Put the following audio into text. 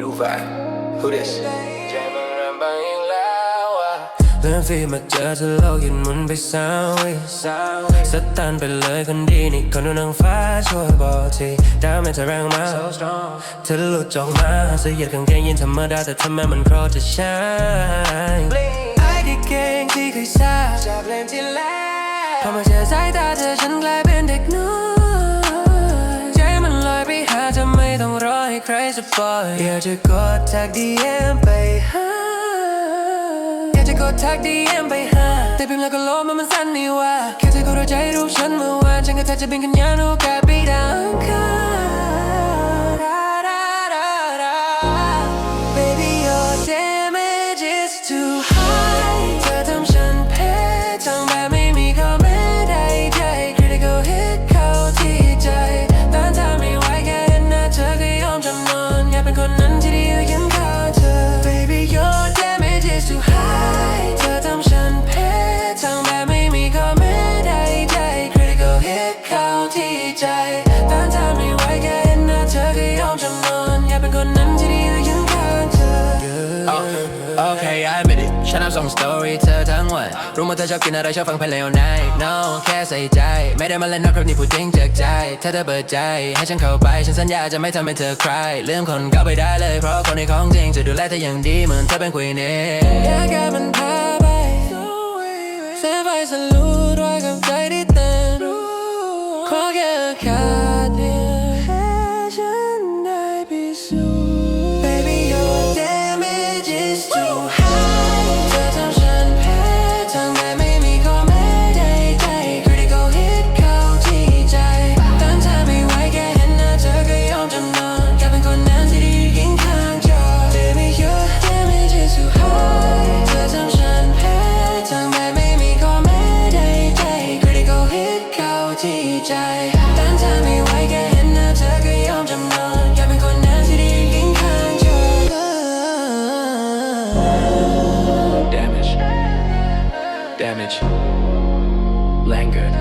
Who this ใจมันเริ่มบางอีกแล้วอะเลื่อนฟีดมาเจอเธอโลกยันหมุนไปสาววิสาววิสตันไปเลยคนดีนี่คนดูนางฟ้าช่วยบอกทีดาวไม่เธอแรงมาก so strong เธอหลุดจอกมาเสื้อยืดกางเกงยีนธรรมดาแต่ทำไมมันโคตรจะใช่ไอ้ที่เก่งที่เคยทราบจากเพลงที่แล้วพอมาเจอสายตาเธอฉันกลายเป็นเด็กน้ ให้ใครสปอยอยากจะกดทัก DM ไปหาอยากจะกดทัก DM ไปหาแต่พิมพ์แล้วก็ลบมันมันสั้นนี่ว่าแค่เธอก็รู้ใจรู้ฉันเมื่อวานฉันกับเธอจะบินกันยานโอกาสไปดาวอังคา โอเค I admit it ฉันทำส่งสตอรี่เธอทั้งวัน รู้ว่าเธอชอบกินอะไรชอบฟังเพลงเลวใน No แค่ใส่ใจ ไม่ได้มาเล่นนะครับนี่พูดจริงจากใจ ถ้าเธอเปิดใจ ให้ฉันเข้าไป ฉันสัญญาจะไม่ทำให้เธอใครลืมคนเก่าไปได้เลย เพราะคนในของจริงจะดูแลเธออย่างดีเหมือนเธอเป็น queen เองอยากให้มันพาไปเส้นไฟสลูดไว้กับใจที่เต้นขอแค่ Damage แรงเกิน